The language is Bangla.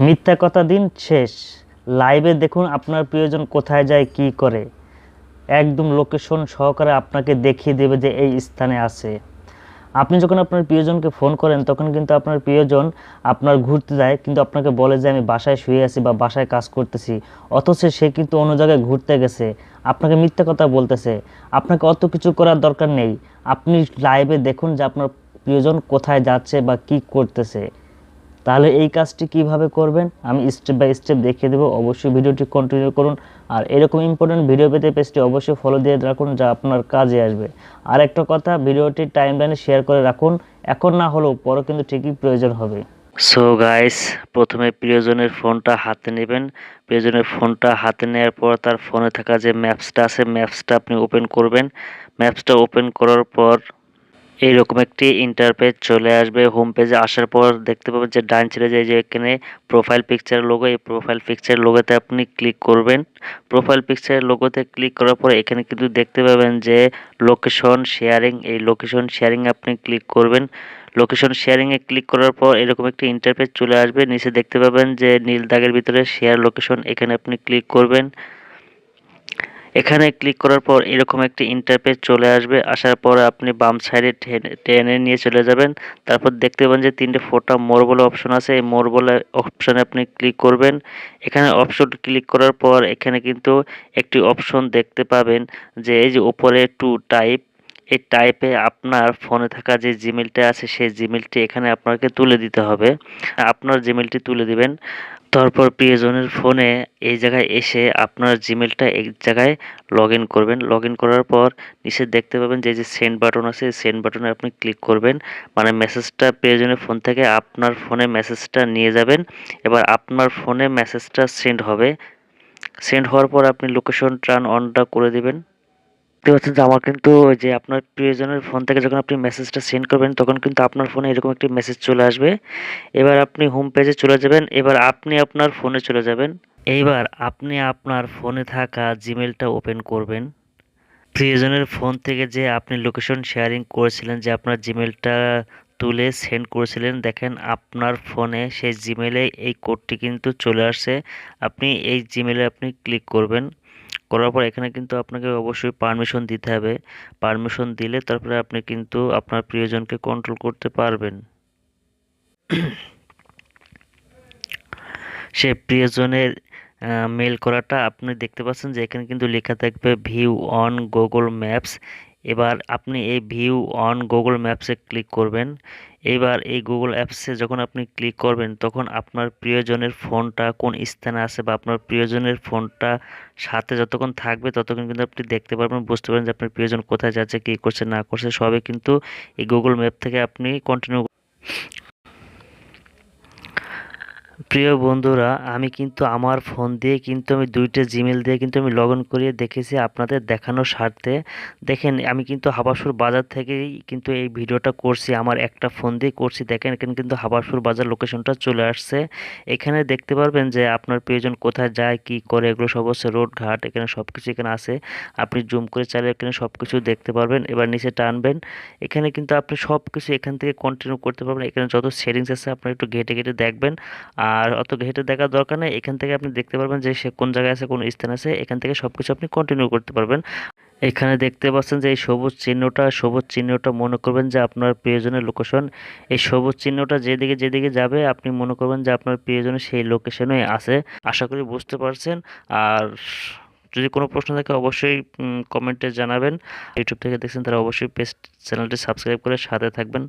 মিথ্যা কথা দিন, শেষ। লাইভে দেখুন আপনার প্রিয়জন কোথায় যায়, কি করে। একদম লোকেশন সহকারে আপনাকে দেখিয়ে দেবে যে এই স্থানে আছে। আপনি যখন আপনার প্রিয়জনকে ফোন করেন, তখন কিন্তু আপনার প্রিয়জন আপনার ঘুরতে যায়, কিন্তু আপনাকে বলে যে, আমি বাসায় শুয়ে আছি বা বাসায় কাজ করতেছি। অথচ সে কিন্তু অন্য জায়গায় ঘুরতে গেছে। আপনাকে মিথ্যা কথা বলতেছে। আপনাকে অত কিছু করার দরকার নেই। আপনি লাইভে দেখুন যে আপনার প্রিয়জন কোথায় যাচ্ছে বা কি করতেছে। তাহলে এই কাজটি কীভাবে করবেন? আমি স্টেপ বাই স্টেপ দেখিয়ে দেবো। অবশ্যই ভিডিওটি কন্টিনিউ করুন। আর এরকম ইম্পর্টেন্ট ভিডিও পেতে পেজটি অবশ্যই ফলো দিয়ে রাখুন, যা আপনার কাজে আসবে। আর একটা কথা, ভিডিওটি টাইম লাইনে শেয়ার করে রাখুন। এখন না হলেও পরে কিন্তু ঠিকই প্রয়োজন হবে। সো গাইস প্রথমে প্রিয়জনের ফোনটা হাতে নেবেন। প্রিয়জনের ফোনটা হাতে নেওয়ার পর তার ফোনে থাকা যে ম্যাপসটা আছে ম্যাপসটা আপনি ওপেন করবেন। ম্যাপসটা ওপেন করার পর এইরকম একটি ইন্টারপেজ চলে আসবে। হোম পেজে আসার পর দেখতে পাবেন যে ডান ছেড়ে যায় যে এখানে প্রোফাইল পিকচার লোগো এই প্রোফাইল পিকচার লোগোতে আপনি ক্লিক করবেন। প্রোফাইল পিকচার লোগোতে ক্লিক করার পর এখানে কিন্তু দেখতে পাবেন যে লোকেশন শেয়ারিং এই লোকেশন শেয়ারিং আপনি ক্লিক করবেন। লোকেশন শেয়ারিংয়ে ক্লিক করার পর এরকম একটি ইন্টারপেজ চলে আসবে। নিচে দেখতে পাবেন যে নীল দাগের ভিতরে শেয়ার লোকেশন এখানে আপনি ক্লিক করবেন। এখানে ক্লিক করার পর এরকম একটি ইন্টারপেজ চলে আসবে। আসার পর আপনি বাম সাইডে টেনে নিয়ে চলে যাবেন। তারপর দেখতে পাবেন যে তিনটে ফোটা মোর বলে অপশন আছে। এই মোর বলে অপশনে আপনি ক্লিক করবেন। এখানে অপশন ক্লিক করার পর এখানে কিন্তু একটি অপশন দেখতে পাবেন যে এই যে ওপরে টু টাইপ এই টাইপে আপনার ফোনে থাকা যে জিমেলটা আছে, সেই জিমেলটি এখানে আপনাকে তুলে দিতে হবে। আপনার জিমেলটি তুলে দিবেন। তারপর প্রিয়জনের ফোনে এই জায়গায় এসে আপনার জিমেলটা এক জায়গায় লগ করবেন। লগ করার পর নিচে দেখতে পাবেন যে যে সেন্ড বাটন আছে সেন্ড বাটনে আপনি ক্লিক করবেন। মানে মেসেজটা প্রিয়জনের ফোন থেকে আপনার ফোনে মেসেজটা নিয়ে যাবেন। এবার আপনার ফোনে মেসেজটা সেন্ড হবে। সেন্ড হওয়ার পর আপনি লোকেশন টার্ন অনটা করে দিবেন। দেখতে পাচ্ছেন যে আমার কিন্তু যে আপনার প্রিয়জনের ফোন থেকে যখন আপনি মেসেজটা সেন্ড করবেন, তখন কিন্তু আপনার ফোনে এরকম একটি মেসেজ চলে আসবে। এবার আপনি হোম পেজে চলে যাবেন, এবার আপনি আপনার ফোনে চলে যাবেন। এইবার আপনি আপনার ফোনে থাকা জিমেলটা ওপেন করবেন। প্রিয়জনের ফোন থেকে যে আপনি লোকেশন শেয়ারিং করেছিলেন, যে আপনার জিমেলটা তুলে সেন্ড করেছিলেন, দেখেন আপনার ফোনে সেই জিমেলে এই কোডটি কিন্তু চলে আসছে। আপনি এই জিমেলে আপনি ক্লিক করবেন। করার পর এখানে কিন্তু আপনাকে অবশ্যই পারমিশন দিতে হবে। পারমিশন দিলে তারপরে আপনি কিন্তু আপনার প্রিয়জনকে কন্ট্রোল করতে পারবেন। সে প্রিয়জনের মেল করাটা আপনি দেখতে পাচ্ছেন যে এখানে কিন্তু লেখা থাকবে ভিউ অন গুগল ম্যাপস এবার আপনি এই ভিউ অন গুগল ম্যাপসে ক্লিক করবেন। এবার এই গুগল অ্যাপসে যখন আপনি ক্লিক করবেন, তখন আপনার প্রিয়জনের ফোনটা কোন স্থানে আছে বা আপনার প্রিয়জনের ফোনটা সাথে যতক্ষণ থাকবে, ততক্ষণ কিন্তু আপনি দেখতে পারবেন, বুঝতে পারবেন যে আপনার প্রিয়জন কোথায় যাচ্ছে, কী করছে, না করছে। সবে কিন্তু এই গুগল ম্যাপ থেকে আপনি কন্টিনিউ প্রিয় বন্ধুরা, আমি কিন্তু আমার ফোন দিয়ে কিন্তু আমি দুইটা জিমেল দিয়ে কিন্তু আমি লগ করিয়ে দেখেছি আপনাদের দেখানোর স্বার্থে। দেখেন, আমি কিন্তু হাবাসুর বাজার থেকেই কিন্তু এই ভিডিওটা করছি, আমার একটা ফোন দিয়ে করছি। দেখেন, এখানে কিন্তু হাবাসুর বাজার লোকেশনটা চলে আসছে। এখানে দেখতে পারবেন যে আপনার প্রিয়জন কোথায় যায়, কি করে, এগুলো সব হচ্ছে রোড ঘাট, এখানে সব কিছু এখানে আছে। আপনি জুম করে চাইলে এখানে সব কিছু দেখতে পারবেন। এবার নিচে টানবেন, এখানে কিন্তু আপনি সব কিছু এখান থেকে কন্টিনিউ করতে পারবেন। এখানে যত সেটিংস আছে, আপনার একটু ঘেটে ঘেটে দেখবেন। আর অত ঘেটে দেখার দরকার নেই। এখান থেকে আপনি দেখতে পারবেন যে সে কোন জায়গায় আছে, কোন স্থান আছে। এখান থেকে সব কিছু আপনি কন্টিনিউ করতে পারবেন। এখানে দেখতে পাচ্ছেন যে এই সবুজ চিহ্নটা সবুজ চিহ্নটা মনে করবেন যে আপনার প্রিয়জনের লোকেশন এই সবুজ চিহ্নটা যেদিকে যেদিকে যাবে, আপনি মনে করবেন যে আপনার প্রিয়জনের সেই লোকেশনে আছে। আশা করি বুঝতে পারছেন। আর যদি কোনো প্রশ্ন থাকে, অবশ্যই কমেন্টে জানাবেন। ইউটিউব থেকে দেখছেন তারা অবশ্যই পেজ চ্যানেলটি সাবস্ক্রাইব করে সাথে থাকবেন।